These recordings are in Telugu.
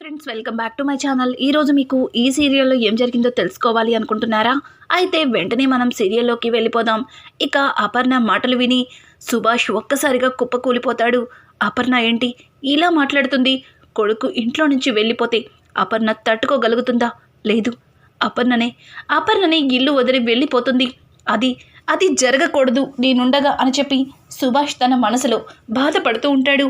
Friends welcome back to my channel. ఈరోజు మీకు ఈ సీరియల్లో ఏం జరిగిందో తెలుసుకోవాలి అనుకుంటున్నారా? అయితే వెంటనే మనం సీరియల్లోకి వెళ్ళిపోదాం. ఇక అపర్ణ మాటలు విని సుభాష్ ఒక్కసారిగా కుప్పకూలిపోతాడు. అపర్ణ ఏంటి? ఇలా మాట్లాడుతుంది. కొడుకు ఇంట్లో నుంచి వెళ్ళిపోతే అపర్ణ తట్టుకోగలుగుతుందా? లేదు. అపర్ణనే అపర్ణనే ఇల్లు వదిలి వెళ్ళిపోతుంది. అది అది జరగకూడదు నేనుండగా అని చెప్పి సుభాష్ తన మనసులో బాధపడుతూ ఉంటాడు.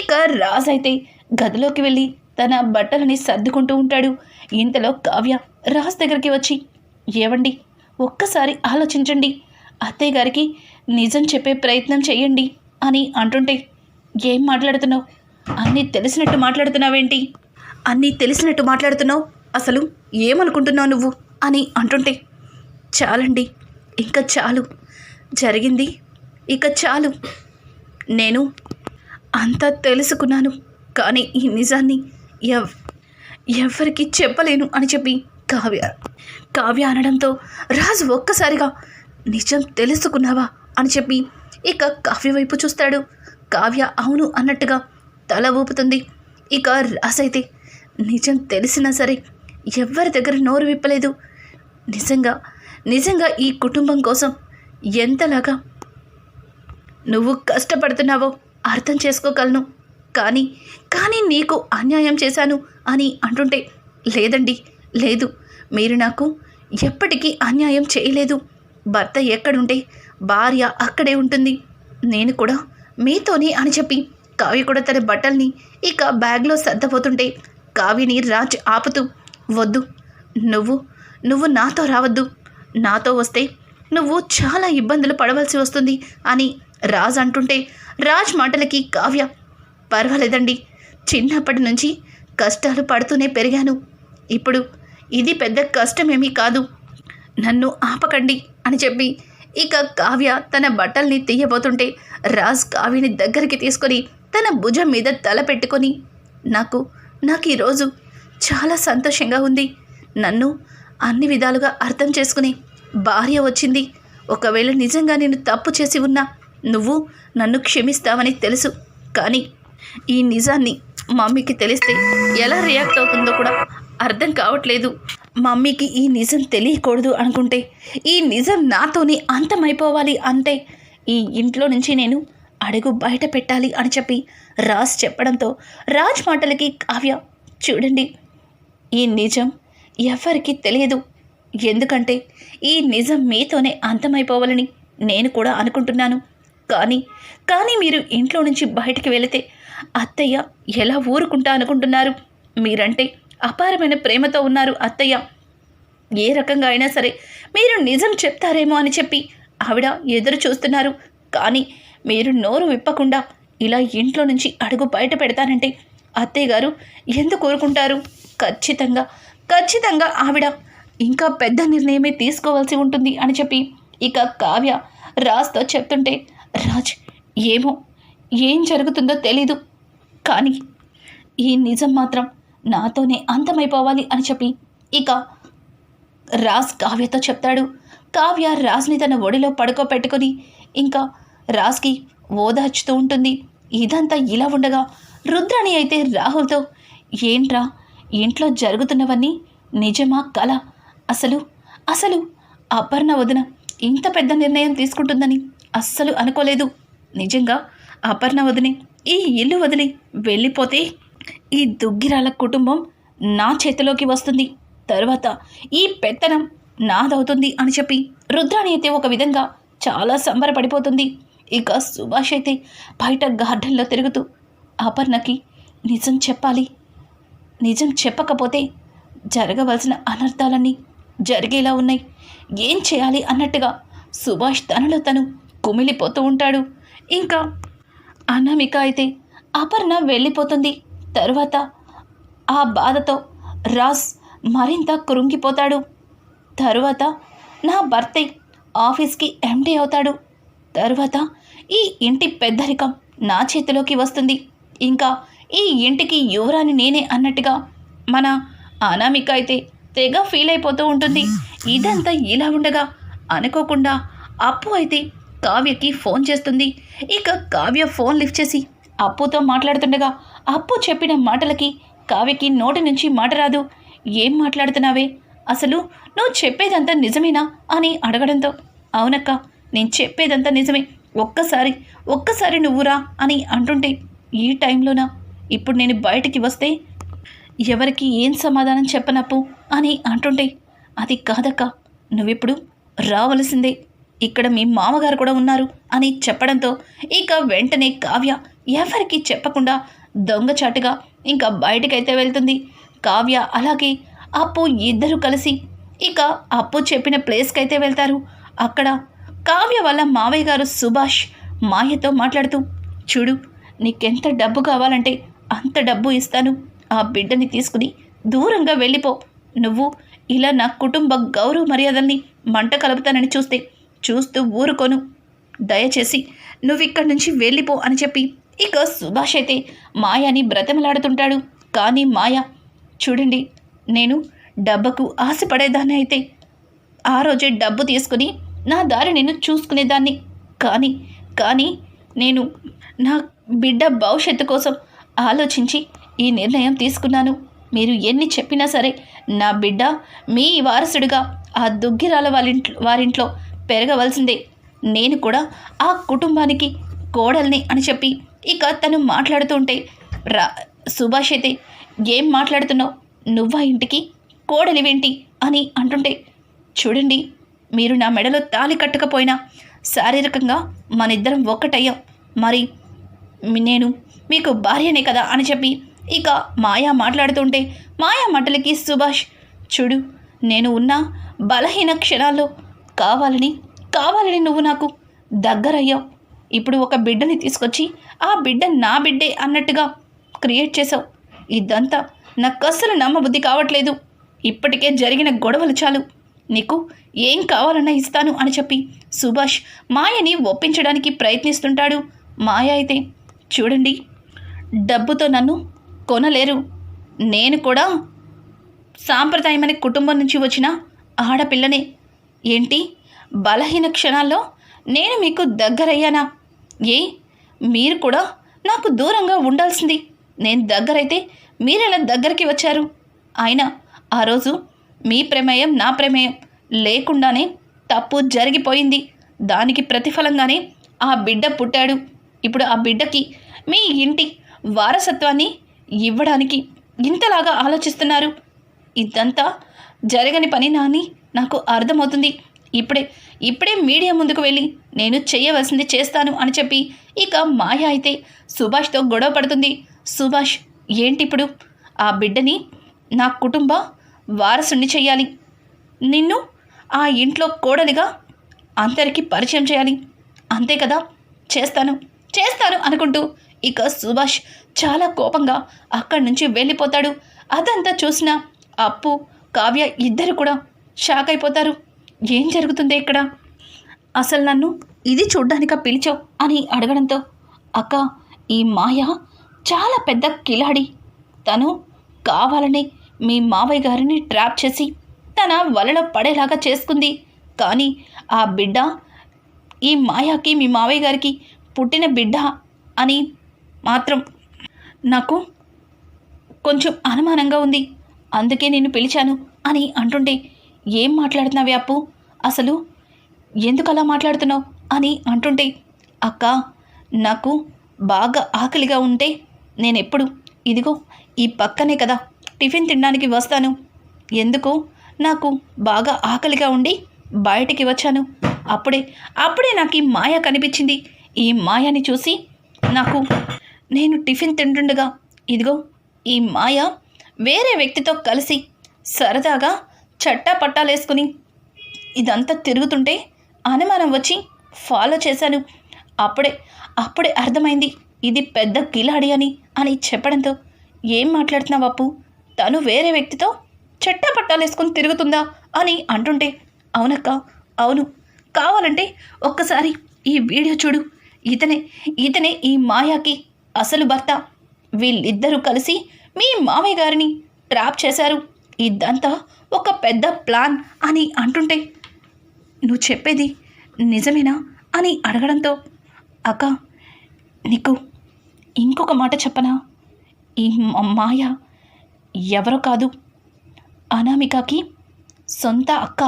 ఇక రాజ్ అయితే గదిలోకి వెళ్ళి తన బట్టలని సర్దుకుంటూ ఉంటాడు. ఇంతలో కావ్య రాజ్ దగ్గరికి వచ్చి ఏవండి ఒక్కసారి ఆలోచించండి. అత్తయ్య గారికి నిజం చెప్పే ప్రయత్నం చేయండి అని అంటుంటే ఏం మాట్లాడుతున్నావు? అన్నీ తెలిసినట్టు మాట్లాడుతున్నావేంటి? అన్నీ తెలిసినట్టు మాట్లాడుతున్నావు? అసలు ఏమనుకుంటున్నావు నువ్వు? అని అంటుంటే చాలండి ఇంకా చాలు. జరిగింది ఇక చాలు. నేను అంతా తెలుసుకున్నాను కానీ ఈ నిజాన్ని ఎవ్ ఎవరికి చెప్పలేను అని చెప్పి కావ్య కావ్య అనడంతో రాజు ఒక్కసారిగా నిజం తెలుసుకున్నావా? అని చెప్పి ఇక కావ్య వైపు చూస్తాడు. కావ్య అవును అన్నట్టుగా తల ఊపుతుంది. ఇక రాసైతే నిజం తెలిసినా సరే ఎవరి దగ్గర నోరు విప్పలేదు. నిజంగా నిజంగా ఈ కుటుంబం కోసం ఎంతలాగా నువ్వు కష్టపడుతున్నావో అర్థం చేసుకోగలను. కానీ కానీ నీకు అన్యాయం చేశాను అని అంటుంటే లేదండి లేదు. మీరు నాకు ఎప్పటికీ అన్యాయం చేయలేదు. భర్త ఎక్కడుంటే భార్య అక్కడే ఉంటుంది. నేను కూడా మీతోనే అని చెప్పి కావ్య కూడా తన బట్టల్ని ఇక బ్యాగ్లో సర్దపోతుంటే కావ్యని రాజ్ ఆపుతూ వద్దు నువ్వు నువ్వు నాతో రావద్దు. నాతో వస్తే నువ్వు చాలా ఇబ్బందులు పడవలసి వస్తుంది అని రాజ్ అంటుంటే రాజ్ మాటలకి కావ్య పర్వాలేదండి. చిన్నప్పటి నుంచి కష్టాలు పడుతూనే పెరిగాను. ఇప్పుడు ఇది పెద్ద కష్టమేమీ కాదు. నన్ను ఆపకండి అని చెప్పి ఇక కావ్య తన బట్టల్ని తీయబోతుంటే రాజ్ కావ్యని దగ్గరికి తీసుకొని తన భుజం మీద తల పెట్టుకొని నాకు నాకు ఈరోజు చాలా సంతోషంగా ఉంది. నన్ను అన్ని విధాలుగా అర్థం చేసుకుని భార్య వచ్చింది. ఒకవేళ నిజంగా నేను తప్పు చేసి ఉన్నా నువ్వు నన్ను క్షమిస్తావని తెలుసు. కానీ ఈ నిజాన్ని మమ్మీకి తెలిస్తే ఎలా రియాక్ట్ అవుతుందో కూడా అర్థం కావట్లేదు. మమ్మీకి ఈ నిజం తెలియకూడదు అనుకుంటే ఈ నిజం నాతోనే అంతమైపోవాలి అంటే ఈ ఇంట్లో నుంచి నేను అడుగు బయట పెట్టాలి అని చెప్పి రాజ్ చెప్పడంతో రాజ్ మాటలకి కావ్య చూడండి ఈ నిజం ఎవరికీ తెలియదు. ఎందుకంటే ఈ నిజం మీతోనే అంతమైపోవాలని నేను కూడా అనుకుంటున్నాను. కానీ కానీ మీరు ఇంట్లో నుంచి బయటికి వెళితే అత్తయ్య ఎలా ఊరుకుంటా అనుకుంటున్నారు? మీరంటే అపారమైన ప్రేమతో ఉన్నారు అత్తయ్య. ఏ రకంగా అయినా సరే మీరు నిజం చెప్తారేమో అని చెప్పి ఆవిడ ఎదురు చూస్తున్నారు. కానీ మీరు నోరు విప్పకుండా ఇలా ఇంట్లో నుంచి అడుగు బయట పెడతానంటే అత్తయ్య గారు ఎందుకు కోరుకుంటారు ఖచ్చితంగా ఖచ్చితంగా ఆవిడ ఇంకా పెద్ద నిర్ణయమే తీసుకోవాల్సి ఉంటుంది అని చెప్పి ఇక కావ్య రాజ్తో చెప్తుంటే రాజ్ ఏమో ఏం జరుగుతుందో తెలీదు. కానీ ఈ నిజం మాత్రం నాతోనే అంతమైపోవాలి అని చెప్పి ఇక రాజ్ కావ్యతో చెప్తాడు. కావ్య రాజ్ని తన ఒడిలో పడుకోబెట్టుకుని ఇంకా రాజ్కి ఓదార్చుతూ ఉంటుంది. ఇదంతా ఇలా ఉండగా రుద్రాణి అయితే రాహుల్తో ఏంట్రా? ఇంట్లో జరుగుతున్నవన్నీ నిజమా కళ అసలు అసలు అపర్ణ వదిన ఇంత పెద్ద నిర్ణయం తీసుకుంటుందని అస్సలు అనుకోలేదు. నిజంగా అపర్ణ వదినే ఈ ఇల్లు వదిలి వెళ్ళిపోతే ఈ దుగ్గిరాల కుటుంబం నా చేతిలోకి వస్తుంది. తర్వాత ఈ పెత్తనం నాదవుతుంది అని చెప్పి రుద్రాణి అయితే ఒక విధంగా చాలా సంబరపడిపోతుంది. ఇక సుభాష్ అయితే బయట గార్డెన్లో తిరుగుతూ అపర్ణకి నిజం చెప్పాలి. నిజం చెప్పకపోతే జరగవలసిన అనర్థాలన్నీ జరిగేలా ఉన్నాయి. ఏం చేయాలి అన్నట్టుగా సుభాష్ తనలో తను కుమిలిపోతూ ఉంటాడు. ఇంకా అనామిక అయితే అపర్ణ వెళ్ళిపోతుంది. తరువాత ఆ బాధతో రాజ్ మరింత కృంగిపోతాడు. తరువాత నా భర్తే ఆఫీస్కి ఎండీ అవుతాడు. తరువాత ఈ ఇంటి పెద్దరికం నా చేతిలోకి వస్తుంది. ఇంకా ఈ ఇంటికి యువరాని నేనే అన్నట్టుగా మన అనామిక అయితే తెగ ఫీల్ అయిపోతూ ఉంటుంది. ఇదంతా ఇలా ఉండగా అనుకోకుండా అప్పు అయితే కావ్యకి ఫోన్ చేస్తుంది. ఇక కావ్య ఫోన్ లిఫ్ట్ చేసి అప్పుతో మాట్లాడుతుండగా అప్పు చెప్పిన మాటలకి కావ్యకి నోటి నుంచి మాట రాదు. ఏం మాట్లాడుతున్నావే? అసలు నువ్వు చెప్పేదంతా నిజమేనా? అని అడగడంతో అవునక్క నేను చెప్పేదంతా నిజమే. ఒక్కసారి ఒక్కసారి నువ్వురా అని అంటుంటే ఈ టైంలోనా? ఇప్పుడు నేను బయటికి వస్తే ఎవరికి ఏం సమాధానం చెప్పనప్పు? అని అంటుంటే అది కాదక్క నువ్విప్పుడు రావలసిందే. ఇక్కడ మీ మామగారు కూడా ఉన్నారు అని చెప్పడంతో ఇక వెంటనే కావ్య ఎవరికి చెప్పకుండా దొంగచాటుగా ఇంకా బయటకైతే వెళ్తుంది. కావ్య అలాగే అప్పు ఇద్దరు కలిసి ఇక అప్పు చెప్పిన ప్లేస్కి అయితే వెళ్తారు. అక్కడ కావ్య వాళ్ళ మావయ్య గారు సుభాష్ మాయతో మాట్లాడుతూ చూడు నీకెంత డబ్బు కావాలంటే అంత డబ్బు ఇస్తాను. ఆ బిడ్డని తీసుకుని దూరంగా వెళ్ళిపో. నువ్వు ఇలా నా కుటుంబ గౌరవ మర్యాదల్ని మంట కలుపుతానని చూస్తే చూస్తూ ఊరుకోను. దయచేసి నువ్విక్కడి నుంచి వెళ్ళిపో అని చెప్పి ఇక సుభాష్ అయితే మాయాని బ్రతమలాడుతుంటాడు. కానీ మాయ చూడండి నేను డబ్బకు ఆశపడేదాన్ని అయితే. ఆ రోజే డబ్బు తీసుకుని నా దారి నేను చూసుకునేదాన్ని. కానీ కానీ నేను నా బిడ్డ భవిష్యత్తు కోసం ఆలోచించి ఈ నిర్ణయం తీసుకున్నాను. మీరు ఎన్ని చెప్పినా సరే నా బిడ్డ మీ వారసుడిగా ఆ దుగ్గిరాల వాళ్ళింట్లో వారింట్లో పెరగవలసిందే. నేను కూడా ఆ కుటుంబానికి కోడల్ని అని చెప్పి ఇక తను మాట్లాడుతుంటే రా సుభాష్ అయితే ఏం మాట్లాడుతున్నావు? నువ్వా ఇంటికి? కోడలివేంటి అని అంటుంటే చూడండి మీరు నా మెడలో తాలి కట్టకపోయినా శారీరకంగా మనిద్దరం ఒక్కటయ్యాం. మరి నేను మీకు భార్యనే కదా అని చెప్పి ఇక మాయా మాట్లాడుతుంటే మాయా మాటలకి సుభాష్ చూడు నేను ఉన్న బలహీన క్షణాల్లో కావాలని కావాలని నువ్వు నాకు దగ్గరయ్యావు. ఇప్పుడు ఒక బిడ్డని తీసుకొచ్చి ఆ బిడ్డ నా బిడ్డే అన్నట్టుగా క్రియేట్ చేసావు ఇదంతా నాకు అస్సలు నమ్మబుద్ధి కావట్లేదు. ఇప్పటికే జరిగిన గొడవలు చాలు. నీకు ఏం కావాలన్నా ఇస్తాను అని చెప్పి సుభాష్ మాయని ఒప్పించడానికి ప్రయత్నిస్తుంటాడు. మాయ అయితే చూడండి డబ్బుతో నన్ను కొనలేరు. నేను కూడా సాంప్రదాయమైన కుటుంబం నుంచి వచ్చిన ఆడపిల్లనే. ఏంటి? బలహీన క్షణాల్లో నేను మీకు దగ్గరయ్యానా? ఏ? మీరు కూడా నాకు దూరంగా ఉండాల్సింది. నేను దగ్గరైతే మీరెలా దగ్గరికి వచ్చారు? ఆయన ఆ రోజు మీ ప్రమేయం నా ప్రమేయం. లేకుండానే తప్పు జరిగిపోయింది. దానికి ప్రతిఫలంగానే ఆ బిడ్డ పుట్టాడు. ఇప్పుడు ఆ బిడ్డకి మీ ఇంటి వారసత్వాన్ని ఇవ్వడానికి ఇంతలాగా ఆలోచిస్తున్నారు. ఇదంతా జరగని పని నాని. నాకు అర్థమవుతుంది. ఇప్పుడే ఇప్పుడే మీడియా ముందుకు వెళ్ళి నేను చేయవలసింది చేస్తాను అని చెప్పి ఇక మాయ అయితే సుభాష్తో గొడవ పడుతుంది. సుభాష్ ఏంటి ఇప్పుడు? ఆ బిడ్డని నా కుటుంబ వారసుని చేయాలి నిన్ను ఆ ఇంట్లో కోడలిగా అందరికీ పరిచయం చేయాలి. అంతే కదా? చేస్తాను చేస్తాను అనుకుంటూ ఇక సుభాష్ చాలా కోపంగా అక్కడి నుంచి వెళ్ళిపోతాడు. అదంతా చూసిన అప్పు కావ్య ఇద్దరు కూడా షాక్ అయిపోతారు. ఏం జరుగుతుంది ఇక్కడ? అసలు నన్ను ఇది చూడ్డానిక పిలిచావు? అని అడగడంతో అక్క ఈ మాయ చాలా పెద్ద కిలాడి. తను కావాలని మీ మావయ్య గారిని ట్రాప్ చేసి తన వలలో పడేలాగా చేసుకుంది. కానీ ఆ బిడ్డ ఈ మాయాకి మీ మావయ్య గారికి పుట్టిన బిడ్డ అని మాత్రం నాకు కొంచెం అనుమానంగా ఉంది. అందుకే నేను పిలిచాను అని అంటుంటే ఏం మాట్లాడుతున్నావే అప్పు? అసలు ఎందుకు అలా మాట్లాడుతున్నావు? అని అంటుంటే అక్క నాకు బాగా ఆకలిగా ఉంటే నేను ఎప్పుడు ఇదిగో ఈ పక్కనే కదా టిఫిన్ తినడానికి వస్తాను. ఎందుకు? నాకు బాగా ఆకలిగా ఉండి బయటికి వచ్చాను. అప్పుడే అప్పుడే నాకు ఈ మాయ కనిపించింది. ఈ మాయని చూసి నాకు నేను టిఫిన్ తింటుండగా ఇదిగో ఈ మాయ వేరే వ్యక్తితో కలిసి సరదాగా చట్టా పట్టాలేసుకుని ఇదంతా తిరుగుతుంటే అనుమానం వచ్చి ఫాలో చేశాను. అప్పుడే అప్పుడే అర్థమైంది ఇది పెద్ద కిలాడి అని అని చెప్పడంతో ఏం మాట్లాడుతున్నావు అప్పు? తను వేరే వ్యక్తితో చట్టా పట్టాలేసుకుని తిరుగుతుందా? అని అంటుంటే అవునక్క అవును. కావాలంటే ఒక్కసారి ఈ వీడియో చూడు. ఇతనే ఇతనే ఈ మాయాకి అసలు భర్త. వీళ్ళిద్దరూ కలిసి మీ మామయ్య గారిని ట్రాప్ చేశారు. ఇదంతా ఒక పెద్ద ప్లాన్ అని అంటుంటే నువ్వు చెప్పేది నిజమేనా? అని అడగడంతో అక్క నీకు ఇంకొక మాట చెప్పనా? ఈ మాయ ఎవరో కాదు అనామికకి సొంత అక్క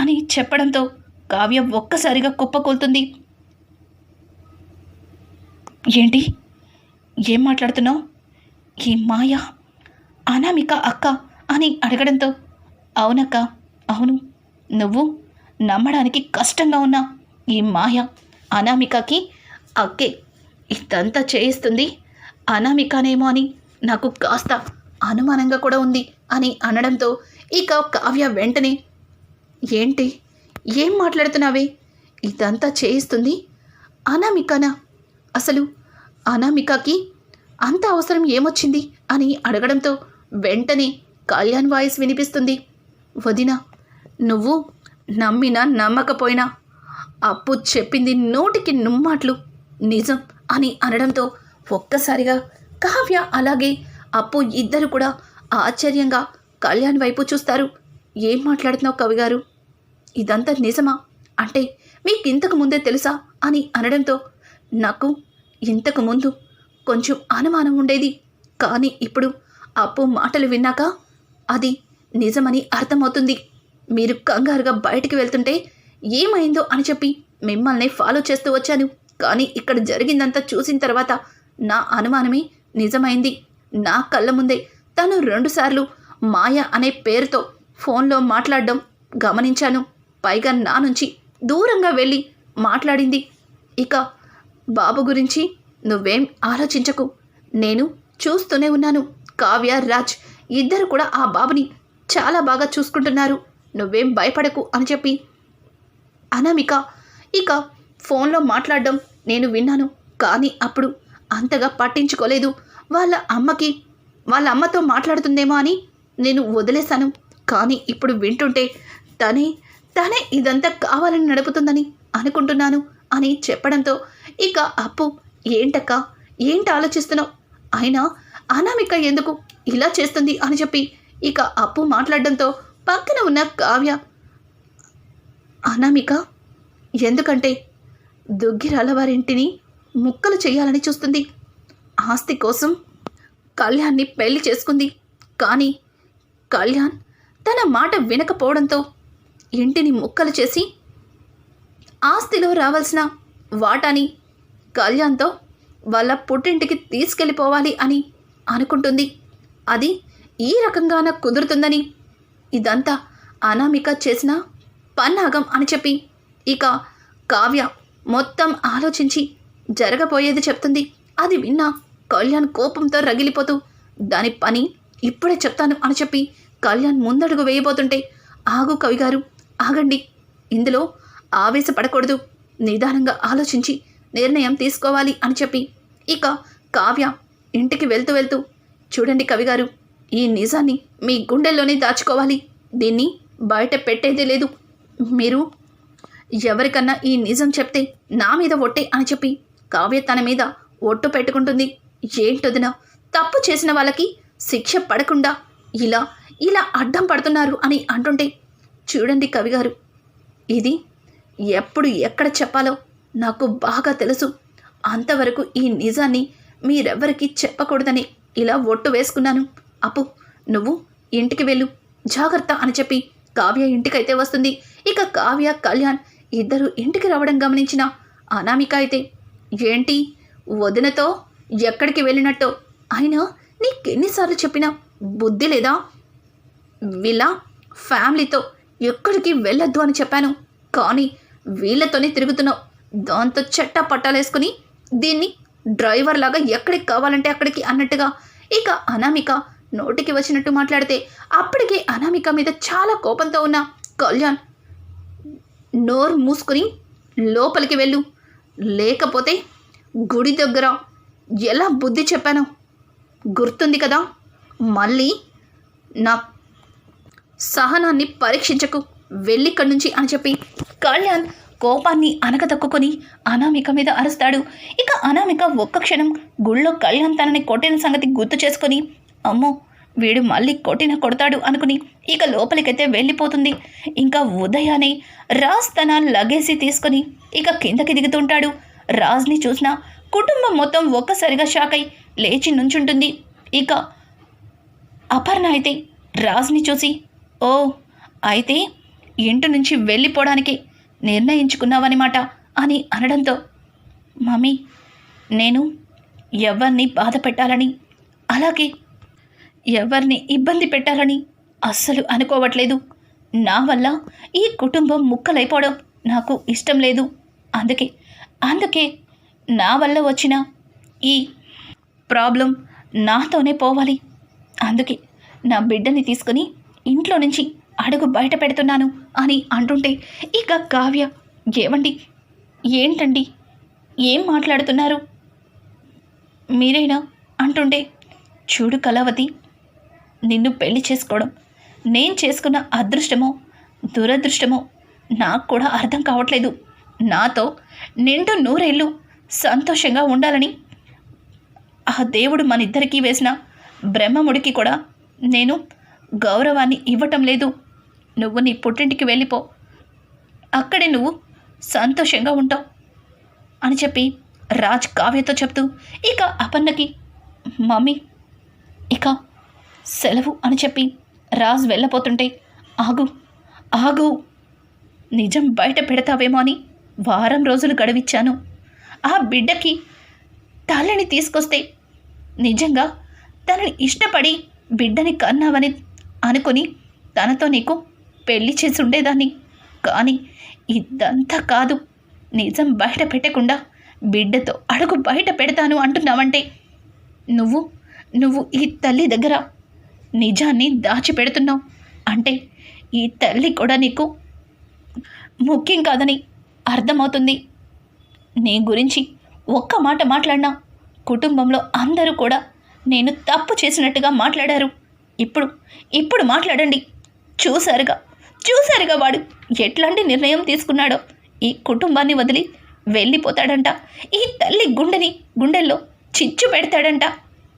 అని చెప్పడంతో కావ్య ఒక్కసారిగా కుప్పకూలుతుంది ఏంటి? ఏం మాట్లాడుతున్నావు? ఈ మాయ అనామిక అక్క అని అడగడంతో అవునక్క అవును. నువ్వు నమ్మడానికి కష్టంగా ఉన్న ఈ మాయ అనామికకి అక్కే. ఇదంతా చేయిస్తుంది అనామికనేమో అని నాకు కాస్త అనుమానంగా కూడా ఉంది అని అనడంతో ఇక కావ్య వెంటనే ఏంటి? ఏం మాట్లాడుతున్నావే? ఇదంతా చేయిస్తుంది అనామికనా? అసలు అనామికకి అంత అవసరం ఏమొచ్చింది? అని అడగడంతో వెంటనే కళ్యాణ్ వాయిస్ వినిపిస్తుంది. వదిన నువ్వు నమ్మినా నమ్మకపోయినా అప్పు చెప్పింది నోటికి నుమ్మాట్లు. నిజం అని అనడంతో ఒక్కసారిగా కావ్య అలాగే అప్పు ఇద్దరు కూడా ఆశ్చర్యంగా కళ్యాణ్ వైపు చూస్తారు. ఏం మాట్లాడుతున్నావు కవి గారు? ఇదంతా నిజమా? అంటే మీకు ఇంతకు ముందే తెలుసా అని అనడంతో నాకు ఇంతకు ముందు కొంచెం అనుమానం ఉండేది. కానీ ఇప్పుడు అప్పు మాటలు విన్నాక అది నిజమని అర్థమవుతుంది. మీరు కంగారుగా బయటికి వెళ్తుంటే ఏమైందో అని చెప్పి మిమ్మల్ని ఫాలో చేస్తూ వచ్చాను. కానీ ఇక్కడ జరిగిందంతా చూసిన తర్వాత నా అనుమానమే నిజమైంది. నా కళ్ళ ముందే తను రెండుసార్లు మాయ అనే పేరుతో ఫోన్లో మాట్లాడడం గమనించాను. పైగా నా నుంచి దూరంగా వెళ్ళి మాట్లాడింది. ఇక బాబు గురించి నువ్వేం ఆలోచించకు. నేను చూస్తూనే ఉన్నాను. కావ్య రాజ్ ఇద్దరు కూడా ఆ బాబుని చాలా బాగా చూసుకుంటున్నారు. నువ్వేం భయపడకు అని చెప్పి. అనామిక ఇక ఫోన్లో మాట్లాడడం నేను విన్నాను కానీ అప్పుడు అంతగా పట్టించుకోలేదు. వాళ్ళ అమ్మకి వాళ్ళ అమ్మతో మాట్లాడుతుందేమో అని నేను వదిలేశాను. కానీ ఇప్పుడు వింటుంటే తనే తనే ఇదంతా కావాలని నడుపుతుందని అనుకుంటున్నాను అని చెప్పడంతో ఇక అప్పు ఏంటక్క ఏంటి ఆలోచిస్తున్నావు? అయినా అనామిక ఎందుకు ఇలా చేస్తుంది అని చెప్పి ఇక అప్పు మాట్లాడడంతో పక్కన ఉన్న కావ్య అనామిక ఎందుకంటే దుగ్గిరాల వారింటిని ముక్కలు చేయాలని చూస్తుంది. ఆస్తి కోసం కళ్యాణ్ని పెళ్ళి చేసుకుంది. కానీ కళ్యాణ్ తన మాట వినకపోవడంతో ఇంటిని ముక్కలు చేసి ఆస్తిలో రావాల్సిన వాటాని కళ్యాణ్తో వాళ్ళ పుట్టింటికి తీసుకెళ్ళిపోవాలి అని అనుకుంటుంది. అది ఈ రకంగాన కుదురుతుందని. ఇదంతా అనామిక చేసిన పన్నాగం అని చెప్పి. ఇక కావ్య మొత్తం ఆలోచించి జరగబోయేది చెప్తుంది. అది విన్నా కళ్యాణ్ కోపంతో రగిలిపోతూ దాని పని ఇప్పుడే చెప్తాను అని చెప్పి కళ్యాణ్ ముందడుగు వేయబోతుంటే ఆగు కవిగారు ఆగండి. ఇందులో ఆవేశపడకూడదు. నిదానంగా ఆలోచించి నిర్ణయం తీసుకోవాలి అని చెప్పి. ఇక కావ్య ఇంటికి వెళ్తూ వెళ్తూ చూడండి కవిగారు ఈ నిజాన్ని మీ గుండెల్లోనే దాచుకోవాలి. దీన్ని బయట పెట్టేదే లేదు. మీరు ఎవరికన్నా ఈ నిజం చెప్తే నా మీద ఒట్టే అని చెప్పి కావ్య తన మీద ఒట్టు పెట్టుకుంటుంది. ఏంటొదిన? తప్పు చేసిన వాళ్ళకి శిక్ష పడకుండా ఇలా ఇలా అడ్డం పడుతున్నారు అని అంటుంటే చూడండి కవిగారు ఇది ఎప్పుడు ఎక్కడ చెప్పాలో నాకు బాగా తెలుసు. అంతవరకు ఈ నిజాన్ని మీరెవ్వరికీ చెప్పకూడదని ఇలా ఒట్టు వేసుకున్నాను. అప్పు నువ్వు ఇంటికి వెళ్ళు. జాగ్రత్త అని చెప్పి కావ్య ఇంటికైతే వస్తుంది. ఇక కావ్య కళ్యాణ్ ఇద్దరు ఇంటికి రావడం గమనించిన అనామిక అయితే ఏంటి? వదినతో ఎక్కడికి వెళ్ళినట్టు? అయినా నీకెన్నిసార్లు చెప్పినా బుద్ధి లేదా? వీళ్ళ ఫ్యామిలీతో ఎక్కడికి వెళ్ళొద్దు అని చెప్పాను. కానీ వీళ్ళతోనే తిరుగుతున్నావు. దాంతో చెట్ట పట్టాలేసుకుని దీన్ని డ్రైవర్ లాగా ఎక్కడికి కావాలంటే అక్కడికి అన్నట్టుగా. ఇక అనామిక నోటికి వచ్చినట్టు మాట్లాడితే అప్పటికే అనామిక మీద చాలా కోపంతో ఉన్న కళ్యాణ్ నోరు మూసుకొని లోపలికి వెళ్ళు. లేకపోతే గుడి దగ్గర ఎలా బుద్ధి చెప్పాను గుర్తుంది కదా. మళ్ళీ నా సహనాన్ని పరీక్షించకు వెళ్ళిక్కడి నుంచి అని చెప్పి కళ్యాణ్ కోపాన్ని అనకతక్కుకొని అనామిక మీద అరుస్తాడు. ఇక అనామిక ఒక్క క్షణం గుళ్ళో కళ్యాణ్ తనని కొట్టిన సంగతి గుర్తు చేసుకొని అమ్మో వీడు మళ్ళీ కొట్టిన కొడతాడు అనుకుని ఇక లోపలికైతే వెళ్ళిపోతుంది. ఇంకా ఉదయానే రాజ్ తన లగేజీ తీసుకొని ఇక కిందకి దిగుతుంటాడు. రాజ్ని చూసిన కుటుంబం మొత్తం ఒక్కసారిగా షాక్ అయి లేచి నుంచుంటుంది. ఇక అపర్ణ అయితే రాజ్ని చూసి ఓ అయితే ఇంటి నుంచి వెళ్ళిపోవడానికి నిర్ణయించుకున్నావన్నమాట అని అనడంతో మమ్మీ నేను ఎవరిని బాధ పెట్టాలని అలాగే ఎవరిని ఇబ్బంది పెట్టాలని అస్సలు అనుకోవట్లేదు. నా వల్ల ఈ కుటుంబం ముక్కలైపోవడం నాకు ఇష్టం లేదు. అందుకే అందుకే నా వల్ల వచ్చిన ఈ ప్రాబ్లం నాతోనే పోవాలి. అందుకే నా బిడ్డని తీసుకుని ఇంట్లో నుంచి అడుగు బయట పెడుతున్నాను అని అంటుంటే ఇక కావ్య ఏవండి? ఏంటండి? ఏం మాట్లాడుతున్నారు? మీరేనా? అంటుంటే చూడు కళావతి నిన్ను పెళ్ళి చేసుకోవడం నేను చేసుకున్న అదృష్టమో దురదృష్టమో నాకు కూడా అర్థం కావట్లేదు. నాతో నిండు నూరేళ్ళు సంతోషంగా ఉండాలని ఆ దేవుడు మన ఇద్దరికీ వేసిన బ్రహ్మముడికి కూడా నేను గౌరవాన్ని ఇవ్వటం లేదు. నువ్వు నీ పుట్టింటికి వెళ్ళిపో. అక్కడే నువ్వు సంతోషంగా ఉంటావు అని చెప్పి రాజ్ కావ్యతో చెప్తూ ఇక అపన్నకి మమ్మీ ఇక సెలవు అని చెప్పి రాజ్ వెళ్ళపోతుంటే ఆగు ఆగు నిజం బయట పెడతావేమో అని వారం రోజులు గడవిచ్చాను. ఆ బిడ్డకి తల్లిని తీసుకొస్తే నిజంగా తనని ఇష్టపడి బిడ్డని కన్నావని అనుకుని తనతో నీకు పెళ్ళి చేసి ఉండేదాన్ని కానీ ఇదంతా కాదు. నిజం బయట పెట్టకుండా బిడ్డతో అడుగు బయట పెడతాను అంటున్నావంటే. నువ్వు నువ్వు ఈ తల్లి దగ్గర నిజాన్ని దాచిపెడుతున్నావు. అంటే ఈ తల్లి కూడా నీకు ముఖ్యం కాదని అర్థమవుతుంది. నీ గురించి ఒక్క మాట మాట్లాడినా కుటుంబంలో అందరూ కూడా నేను తప్పు చేసినట్టుగా మాట్లాడారు. ఇప్పుడు ఇప్పుడు మాట్లాడండి. చూశారుగా. చూశారుగా వాడు. ఎట్లాంటి నిర్ణయం తీసుకున్నాడో? ఈ కుటుంబాన్ని వదిలి వెళ్ళిపోతాడంట. ఈ తల్లి గుండెని గుండెల్లో చిచ్చు పెడతాడంట.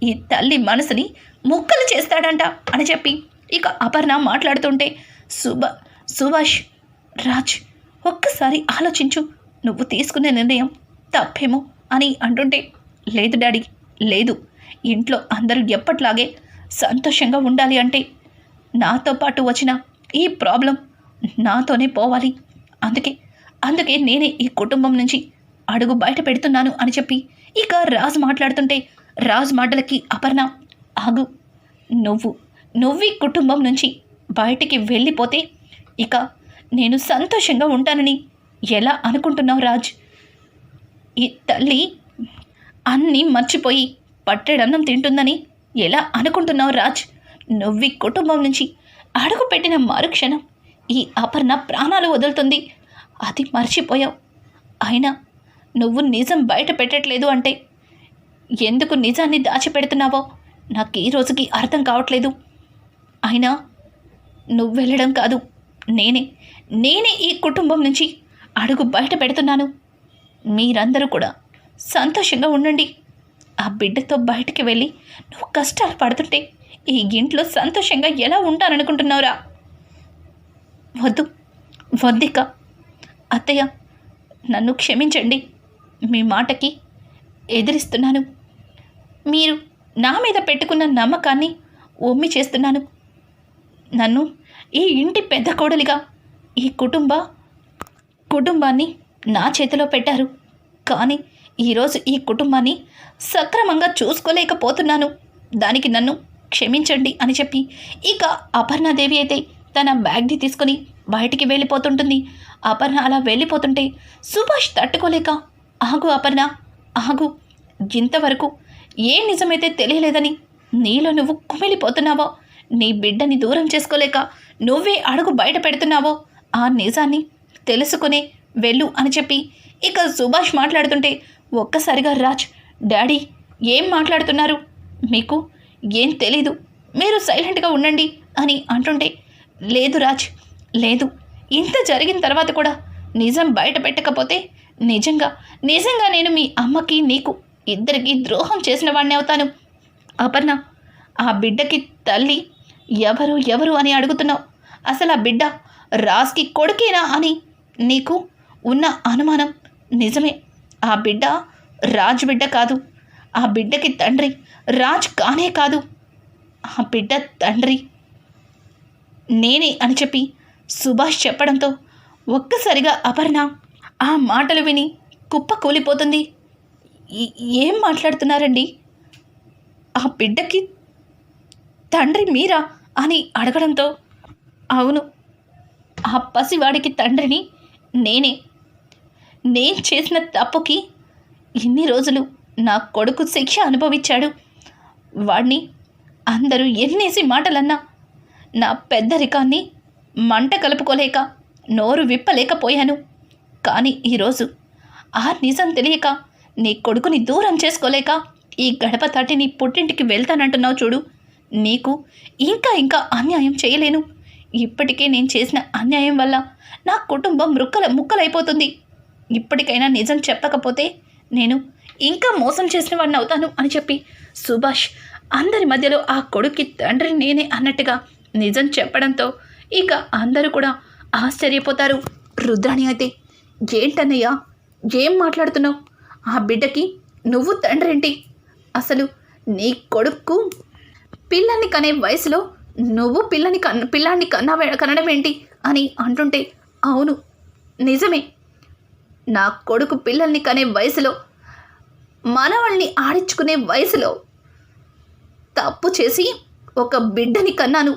ఈ తల్లి మనసుని ముక్కలు చేస్తాడంట అని చెప్పి ఇక అపర్ణ మాట్లాడుతుంటే సుభ సుభాష్ రాజ్ ఒక్కసారి ఆలోచించు. నువ్వు తీసుకునే నిర్ణయం తప్పేమో అని అంటుంటే లేదు డాడీ లేదు. ఇంట్లో అందరూ ఎప్పట్లాగే సంతోషంగా ఉండాలి అంటే నాతో పాటు వచ్చిన ఈ ప్రాబ్లం నాతోనే పోవాలి. అందుకే అందుకే నేనే ఈ కుటుంబం నుంచి అడుగు బయట పెడుతున్నాను అని చెప్పి ఇక రాజు మాట్లాడుతుంటే రాజు మాటలకి అపర్ణ ఆగు. నువ్వు నువ్వు కుటుంబం నుంచి బయటికి వెళ్ళిపోతే ఇక నేను సంతోషంగా ఉంటానని ఎలా అనుకుంటున్నావు రాజ్? ఈ తల్లి అన్నీ మర్చిపోయి పట్టెడన్నం తింటుందని ఎలా అనుకుంటున్నావు రాజ్? నువ్వు కుటుంబం నుంచి అడుగు పెట్టిన మరుక్షణం ఈ అపర్ణ ప్రాణాలు వదులుతుంది. అది మర్చిపోయావు. అయినా నువ్వు నిజం బయట పెట్టట్లేదు అంటే ఎందుకు నిజాన్ని దాచిపెడుతున్నావో నాకు ఈ రోజుకి అర్థం కావట్లేదు. అయినా నువ్వు వెళ్ళడం కాదు. నేనే నేనే ఈ కుటుంబం నుంచి అడుగు బయట పెడుతున్నాను. మీరందరూ కూడా సంతోషంగా ఉండండి. ఆ బిడ్డతో బయటికి వెళ్ళి నువ్వు కష్టాలు పడుతుంటే ఈ ఇంట్లో సంతోషంగా ఎలా ఉంటాననుకుంటున్నావురా? వద్దు. వద్దిక. అత్తయ్య నన్ను క్షమించండి. మీ మాటకి ఎదిరిస్తున్నాను. మీరు నా మీద పెట్టుకున్న నమ్మకాన్ని ఒమ్మి చేస్తున్నాను. నన్ను ఈ ఇంటి పెద్ద కోడలిగా ఈ కుటుంబ కుటుంబాన్ని నా చేతిలో పెట్టారు. కానీ ఈరోజు ఈ కుటుంబాన్ని సక్రమంగా చూసుకోలేకపోతున్నాను. దానికి నన్ను క్షమించండి అని చెప్పి ఇక అపర్ణాదేవి అయితే తన బ్యాగ్ని తీసుకొని బయటికి వెళ్ళిపోతుంటుంది. అపర్ణ అలా వెళ్ళిపోతుంటే సుభాష్ తట్టుకోలేక ఆగు అపర్ణ ఆగు. ఇంతవరకు ఏ నిజమైతే తెలియలేదని నీలో నువ్వు కుమిలిపోతున్నావో నీ బిడ్డని దూరం చేసుకోలేక నువ్వే అడుగు బయట పెడుతున్నావో ఆ నిజాన్ని తెలుసుకునే వెళ్ళు అని చెప్పి ఇక సుభాష్ మాట్లాడుతుంటే ఒక్కసారిగా రాజ్ డాడీ ఏం మాట్లాడుతున్నారు? మీకు ఏం తెలీదు. మీరు సైలెంట్గా ఉండండి అని అంటుంటే లేదు రాజ్ లేదు. ఇంత జరిగిన తర్వాత కూడా నిజం బయట పెట్టకపోతే నిజంగా నిజంగా నేను మీ అమ్మకి నీకు ఇద్దరికి ద్రోహం చేసిన వాడిని అవుతాను. అపర్ణ ఆ బిడ్డకి తల్లి ఎవరు ఎవరు అని అడుగుతున్నావు? అసలు ఆ బిడ్డ రాజ్కి కొడుకేనా అని నీకు ఉన్న అనుమానం నిజమే. ఆ బిడ్డ రాజ్ బిడ్డ కాదు. ఆ బిడ్డకి తండ్రి రాజ్ కానే కాదు. ఆ బిడ్డ తండ్రి నేనే అని చెప్పి సుభాష్ చెప్పడంతో ఒక్కసారిగా అపర్ణ ఆ మాటలు విని కుప్ప కూలిపోతుంది. ఏం మాట్లాడుతున్నారండి? ఆ బిడ్డకి తండ్రి మీరా? అని అడగడంతో అవును ఆ పసివాడికి తండ్రిని నేనే. నేను చేసిన తప్పుకి ఇన్ని రోజులు నా కొడుకు శిక్ష అనుభవించాడు. వాడిని అందరూ ఎన్నేసి మాటలన్నా నా పెద్దరికాన్ని మంట కలుపుకోలేక నోరు విప్పలేకపోయాను. కానీ ఈరోజు ఆ నిజం తెలియక నీ కొడుకుని దూరం చేసుకోలేక ఈ గడప తట్టి నీ పుట్టింటికి వెళ్తానంటున్నావు చూడు. నీకు ఇంకా ఇంకా అన్యాయం చేయలేను. ఇప్పటికే నేను చేసిన అన్యాయం వల్ల నా కుటుంబం ముక్కల ముక్కలైపోతుంది. ఇప్పటికైనా నిజం చెప్పకపోతే నేను ఇంకా మోసం చేసిన వాడిని అవుతాను అని చెప్పి సుభాష్ అందరి మధ్యలో ఆ కొడుక్కి తండ్రి నేనే అన్నట్టుగా నిజం చెప్పడంతో ఇక అందరూ కూడా ఆశ్చర్యపోతారు. రుద్రాణి అయితే ఏంటన్నయ్యా ఏం మాట్లాడుతున్నావు? ఆ బిడ్డకి నువ్వు తండ్రేంటి? అసలు నీ కొడుకు పిల్లల్ని కనే వయసులో నువ్వు పిల్లని కన్ పిల్లాన్ని కన్నా కనడం ఏంటి? అని అంటుంటే అవును నిజమే. నా కొడుకు పిల్లల్ని కనే వయసులో మనవల్ని ఆడించుకునే వయసులో తప్పు చేసి ఒక బిడ్డని కన్నాను.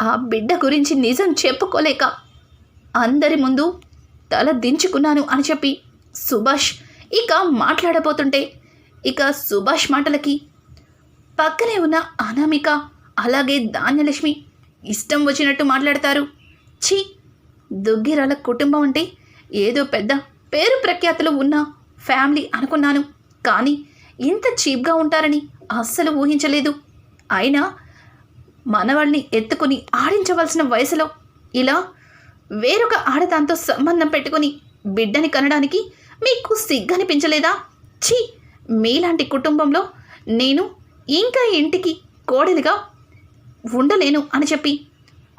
ఆ బిడ్డ గురించి నిజం చెప్పుకోలేక అందరి ముందు తల దించుకున్నాను అని చెప్పి సుభాష్ ఇక మాట్లాడబోతుంటే ఇక సుభాష్ మాటలకి పక్కనే ఉన్న అనామిక అలాగే ధాన్యలక్ష్మి ఇష్టం వచ్చినట్టు మాట్లాడతారు. ఛీ! దుగ్గిరాల కుటుంబం అంటే ఏదో పెద్ద పేరు ప్రఖ్యాతులు ఉన్న ఫ్యామిలీ అనుకున్నాను. కానీ ఇంత చీప్గా ఉంటారని అస్సలు ఊహించలేదు. అయినా మనవాళ్ళని ఎత్తుకుని ఆడించవలసిన వయసులో ఇలా వేరొక ఆడదాంతో సంబంధం పెట్టుకుని బిడ్డని కనడానికి మీకు సిగ్గనిపించలేదా? ఛీ! మీలాంటి కుటుంబంలో నేను ఇంకా ఇంటికి కోడలిగా ఉండలేను అని చెప్పి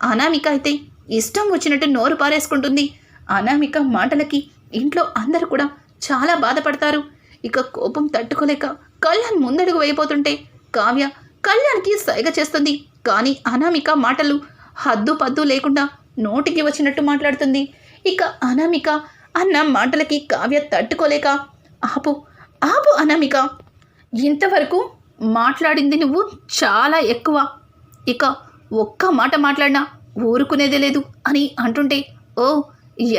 అనామిక అయితే ఇష్టం వచ్చినట్టు నోరు పారేసుకుంటుంది. అనామిక మాటలకి ఇంట్లో అందరూ కూడా చాలా బాధపడతారు. ఇక కోపం తట్టుకోలేక కళ్యాణ్ ముందడుగు వేయబోతుంటే కావ్య కళ్యాణ్కి సైగ చేస్తుంది. కానీ అనామిక మాటలు హద్దు పద్దు లేకుండా నోటికి వచ్చినట్టు మాట్లాడుతుంది. ఇక అనామిక అన్న మాటలకి కావ్య తట్టుకోలేక ఆపు ఆపు అనామిక ఇంతవరకు మాట్లాడింది నువ్వు చాలా ఎక్కువ. ఇక ఒక్క మాట మాట్లాడినా ఊరుకునేదే లేదు అని అంటుంటే ఓ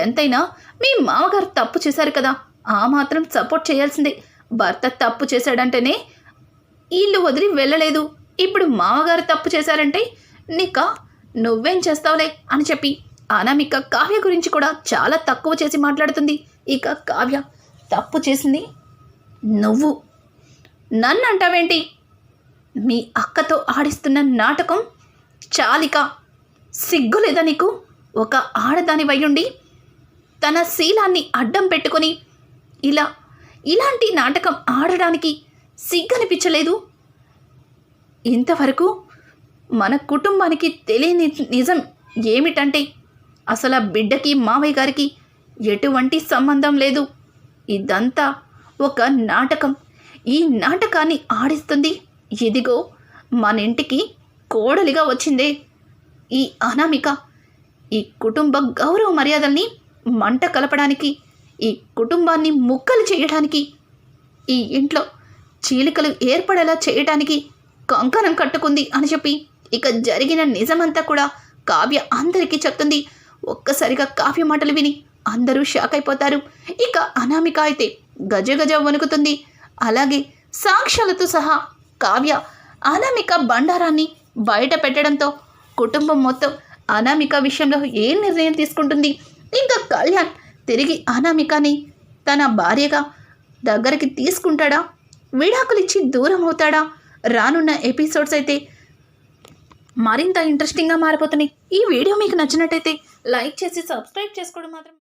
ఎంతైనా మీ మామగారు తప్పు చేశారు కదా ఆ మాత్రం సపోర్ట్ చేయాల్సిందే. భర్త తప్పు చేశాడంటేనే ఇల్లు వదిలి వెళ్ళలేదు. ఇప్పుడు మామగారు తప్పు చేశారంటే నీక నువ్వేం చేస్తావులే అని చెప్పి అనామిక కావ్య గురించి కూడా చాలా తక్కువ చేసి మాట్లాడుతుంది. ఇక కావ్య తప్పు చేసింది నువ్వు. నన్ను అంటావేంటి? మీ అక్కతో ఆడిస్తున్న నాటకం చాలిక. సిగ్గు లేదా నీకు? ఒక ఆడదాని వయ్యుండి తన శీలాన్ని అడ్డం పెట్టుకొని ఇలా ఇలాంటి నాటకం ఆడడానికి సిగ్గనిపించలేదు? ఇంతవరకు మన కుటుంబానికి తెలియని నిజం ఏమిటంటే అసలు ఆ బిడ్డకి మావయ్య గారికి ఎటువంటి సంబంధం లేదు. ఇదంతా ఒక నాటకం. ఈ నాటకాన్ని ఆడిస్తుంది ఇదిగో మన ఇంటికి కోడలిగా వచ్చిందే. ఈ అనామిక ఈ కుటుంబ గౌరవ మర్యాదల్ని మంట కలపడానికి ఈ కుటుంబాన్ని ముక్కలు చేయడానికి ఈ ఇంట్లో చీలికలు ఏర్పడేలా చేయడానికి కంకణం కట్టుకుంది అని చెప్పి ఇక జరిగిన నిజమంతా కూడా కావ్య అందరికీ చెప్తుంది. ఒక్కసారిగా కావ్య మాటలు విని అందరూ షాక్ అయిపోతారు. ఇక అనామిక అయితే గజ గజ వణుకుతుంది. అలాగే సాక్ష్యాలతో సహా కావ్య అనామిక బండారాన్ని బయట పెట్టడంతో కుటుంబం మొత్తం అనామిక విషయంలో ఏ నిర్ణయం తీసుకుంటుంది? ఇంకా కళ్యాణ్ తిరిగి అనామికని తన భార్యగా దగ్గరికి తీసుకుంటాడా? విడాకులిచ్చి దూరం అవుతాడా? రానున్న ఎపిసోడ్స్ అయితే మరింత ఇంట్రెస్టింగ్గా మారిపోతున్నాయి. ఈ వీడియో మీకు నచ్చినట్టయితే లైక్ చేసి సబ్స్క్రైబ్ చేసుకోవడం మాత్రం